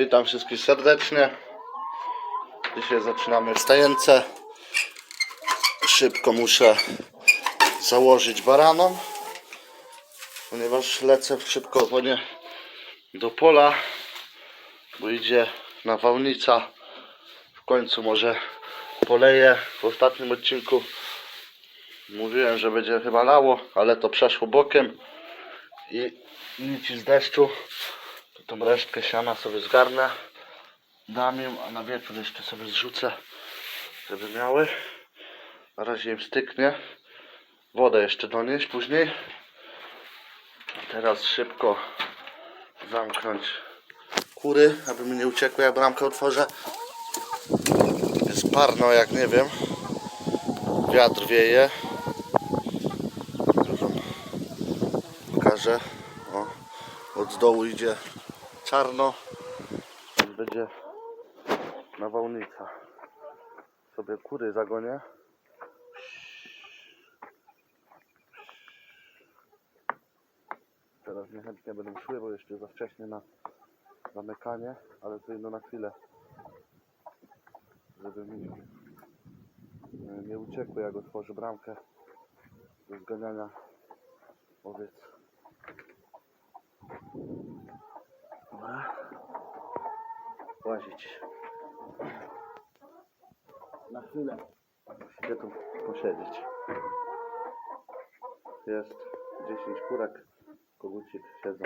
Witam wszystkich serdecznie. Dzisiaj zaczynamy wstajęce. Szybko muszę założyć baranom, ponieważ lecę szybko ogólnie do pola, bo idzie nawałnica. W końcu może poleję. W ostatnim odcinku mówiłem, że będzie chyba lało, ale to przeszło bokiem i nic z deszczu. Tą resztkę siana sobie zgarnę. Dam im, a na wieczór jeszcze sobie zrzucę, żeby miały. Na razie im styknie. Wodę jeszcze donieść później. Teraz szybko zamknąć kury, aby mi nie uciekły, jak bramkę otworzę. Jest parno, jak nie wiem. Wiatr wieje. Pokażę. O, od dołu idzie czarno. Tam będzie nawałnica. Sobie kury zagonię. Teraz niechętnie będą szły, bo jeszcze za wcześnie na zamykanie, ale to ino na chwilę. Żeby mi nie uciekły, jak otworzy bramkę do zganiania owiec. Dobra. Łazić. Na chwilę. Musicie tu posiedzieć. Jest 10 kurek. Kogucik siedzą.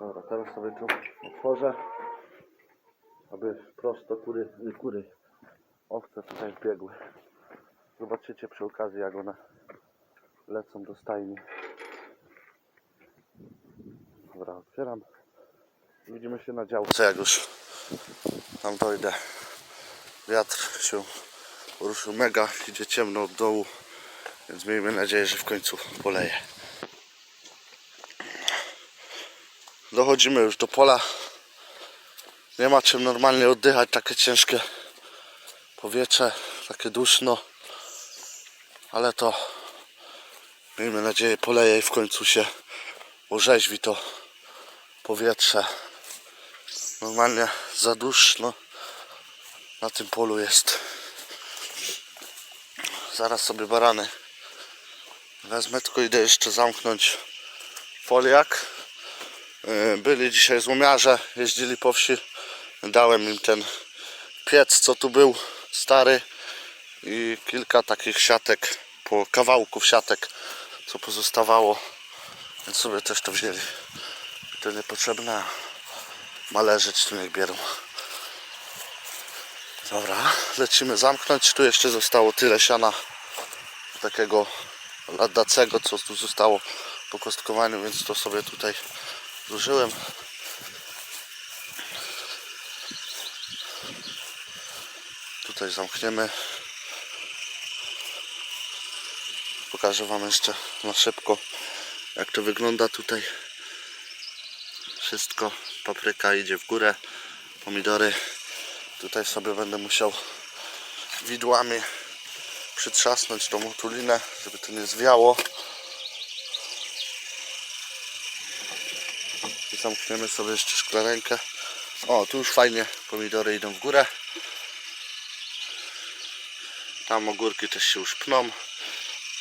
Dobra, teraz sobie tu otworzę. Aby prosto kury, nie kury, owce tutaj biegły. Zobaczycie przy okazji jak one lecą do stajni. Dobra, otwieram. Widzimy się na działce, jak już tam dojdę. Wiatr się ruszył mega, idzie ciemno od dołu, więc miejmy nadzieję, że w końcu poleje. Dochodzimy już do pola. Nie ma czym normalnie oddychać, takie ciężkie powietrze, takie duszno. Ale to miejmy nadzieję poleje i w końcu się orzeźwi to powietrze. Normalnie za duszno na tym polu jest. Zaraz sobie barany wezmę, tylko idę jeszcze zamknąć foliak. Yy, Byli dzisiaj złomiarze, jeździli po wsi. Dałem im ten piec, co tu był, stary i kilka takich siatek, po kawałków siatek, co pozostawało. Więc sobie też to wzięli. To niepotrzebne, ma leżeć, tu niech bierą. Dobra, lecimy zamknąć. Tu jeszcze zostało tyle siana takiego ladacego, co tu zostało po kostkowaniu, więc to sobie tutaj zużyłem. Tutaj zamkniemy. Pokażę Wam jeszcze na szybko, jak to wygląda tutaj. Wszystko, papryka idzie w górę, pomidory. Tutaj sobie będę musiał widłami przytrzasnąć tą otulinę, żeby to nie zwiało. I zamkniemy sobie jeszcze szklarenkę. O, tu już fajnie pomidory idą w górę. Tam ogórki też się już pną.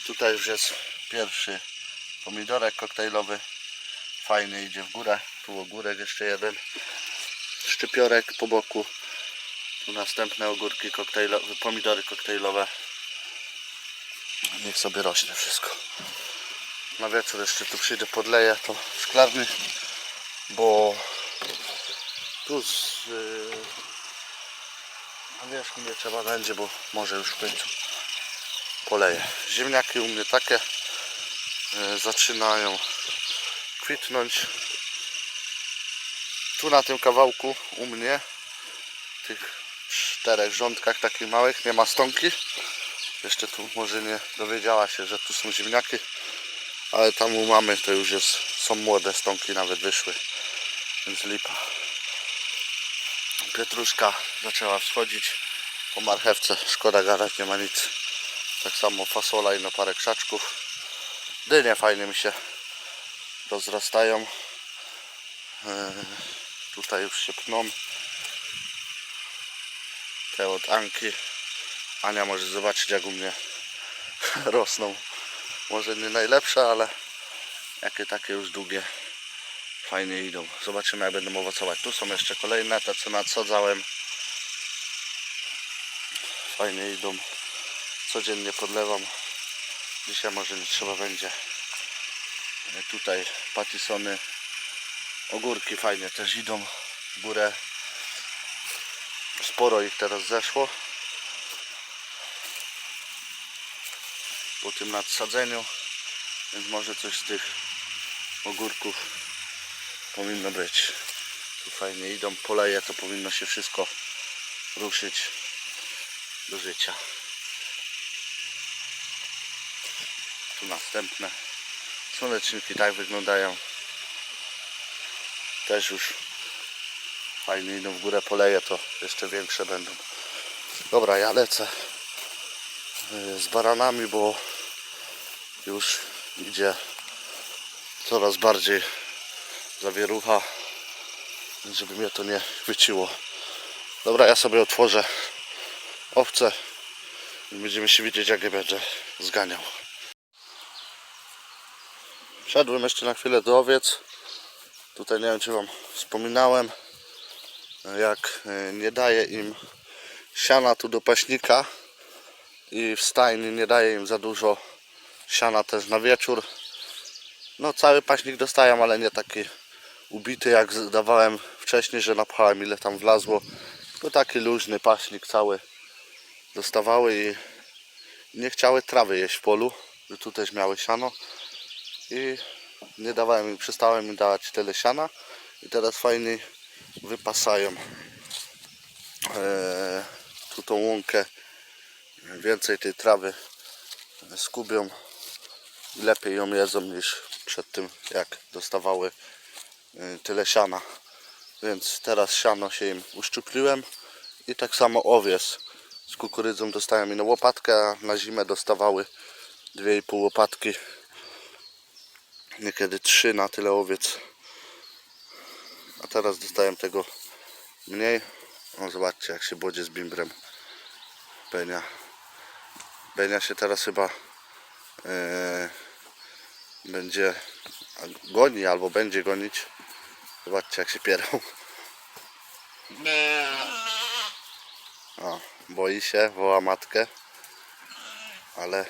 Tutaj już jest pierwszy pomidorek koktajlowy. Fajny idzie w górę. Tu ogórek jeszcze jeden. Szczypiorek po boku. Tu następne ogórki koktajlowe, pomidory koktajlowe. Niech sobie rośnie wszystko. Na wieczór jeszcze tu przyjdę, podleję to szklarny, bo tu z yy, na wierzchu nie trzeba będzie, bo może już w końcu poleję. Ziemniaki u mnie takie yy, zaczynają kwitnąć. Tu na tym kawałku u mnie tych czterech rządkach takich małych nie ma stonki. Jeszcze tu może nie dowiedziała się, że tu są ziemniaki, ale tam u mamy to już jest, są młode stonki, nawet wyszły, więc lipa. Pietruszka zaczęła wschodzić po marchewce, szkoda gadać, nie ma nic. Tak samo fasola i no parę krzaczków. Dynie fajnie mi się rozrastają. Yy, Tutaj już się pną. Te od Anki. Ania może zobaczyć jak u mnie rosną. Może nie najlepsze, ale jakie takie już długie fajnie idą. Zobaczymy jak będą owocować. Tu są jeszcze kolejne, te co nadsadzałem. Fajnie idą. Codziennie podlewam. Dzisiaj może nie trzeba będzie. E, Tutaj patisony. Ogórki fajnie też idą w górę. Sporo ich teraz zeszło. Po tym nadsadzeniu. Więc może coś z tych ogórków powinno być. Tu fajnie idą, poleje, to powinno się wszystko ruszyć do życia. Tu następne słoneczniki tak wyglądają. Też już fajnie idą w górę, poleje, to jeszcze większe będą. Dobra, ja lecę y, z baranami, bo już idzie coraz bardziej zawierucha, żeby mnie to nie chwyciło. Dobra, ja sobie otworzę owce i będziemy się widzieć, jak je będę zganiał. Wszedłem jeszcze na chwilę do owiec. Tutaj nie wiem, czy Wam wspominałem, jak y, nie daje im siana tu do paśnika i w stajni nie daje im za dużo siana też na wieczór. No cały paśnik dostają, ale nie taki ubity jak dawałem wcześniej, że napchałem ile tam wlazło. To taki luźny paśnik cały dostawały i nie chciały trawy jeść w polu, tu też miały siano i nie dawałem im, przestałem im dawać tyle siana i teraz fajnie wypasają eee, tu tą łąkę. Więcej tej trawy skubią i lepiej ją jedzą niż przed tym jak dostawały y, tyle siana. Więc teraz siano się im uszczupliłem i tak samo owies z kukurydzą dostałem inną łopatkę a na zimę dostawały 2,5 łopatki niekiedy 3 na tyle owiec. A teraz dostałem tego mniej. O zobaczcie jak się bodzie z bimbrem. Benia. Benia się teraz chyba e, będzie goni albo będzie gonić. Zobaczcie jak się pierą. O, boi się, woła matkę. Ale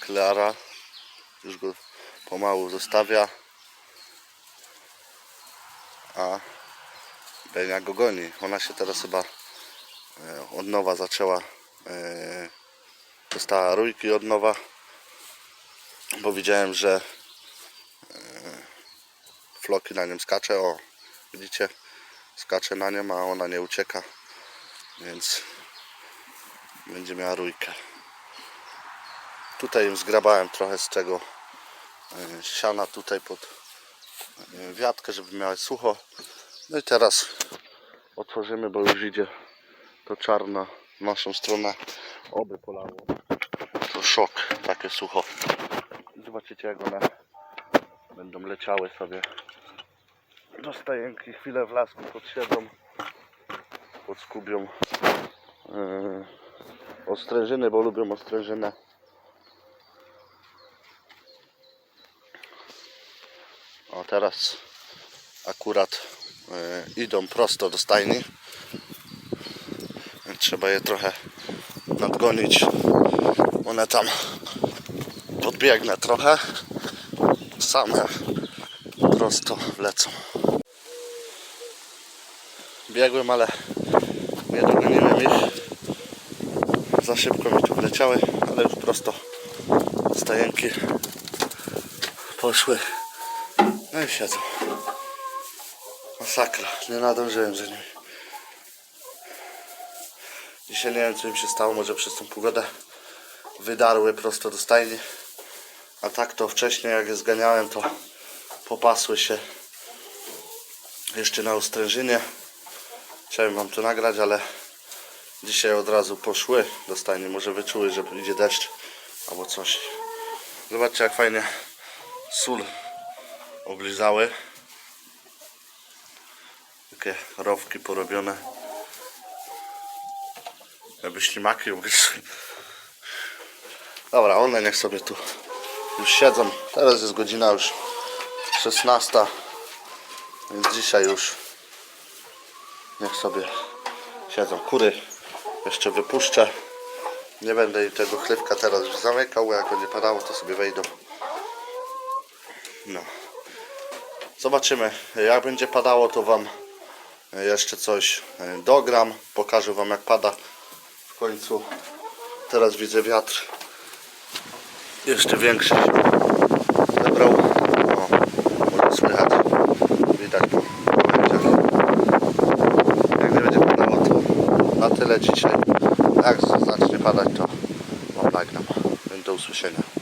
Klara już go pomału zostawia. A Benia go goni. Ona się teraz chyba e, od nowa zaczęła e, dostała rójki od nowa bo widziałem, że e, floki na nim skacze. O widzicie? Skacze na nim, a ona nie ucieka więc będzie miała rójkę. Tutaj im zgrabałem trochę z tego siana tutaj pod e, wiatkę, żeby miały sucho. No i teraz otworzymy, bo już idzie to czarno w naszą stronę. Oby polało. To szok, takie sucho. Zobaczycie jak one będą leciały sobie. Do stajenki chwilę w lasku podsiedzą podskubią yy, ostrężyny, bo lubią ostrężynę o teraz akurat yy, idą prosto do stajni. Trzeba je trochę nadgonić. One tam podbiegnę trochę. Same prosto lecą. Biegłem ale nie dogoniłem ich. Za szybko mi tu wleciały ale już prosto stajenki poszły no i siedzą masakra. Nie nadążyłem za nimi. Dzisiaj nie wiem co im się stało. Może przez tą pogodę wydarły prosto do stajni. A tak to wcześniej jak je zganiałem to popasły się jeszcze na ostrężynie. Chciałem wam to nagrać ale dzisiaj od razu poszły do stajni. Może wyczuły że idzie deszcz albo coś. Zobaczcie jak fajnie sól oblizały takie rowki porobione. Jakby ślimaki. Dobra, one niech sobie tu już siedzą. Teraz jest godzina już 16. Więc dzisiaj już niech sobie siedzą. Kury jeszcze wypuszczę. Nie będę tego chlewka teraz zamykał, jak będzie padało to sobie wejdą. No. Zobaczymy. Jak będzie padało to Wam jeszcze coś dogram. Pokażę Wam jak pada w końcu. Teraz widzę wiatr. Jeszcze większy zebrał. O, może słychać. Widać po. Jak nie będzie padało to na tyle dzisiaj. Jak zacznie padać to Wam nagram. Więc do usłyszenia.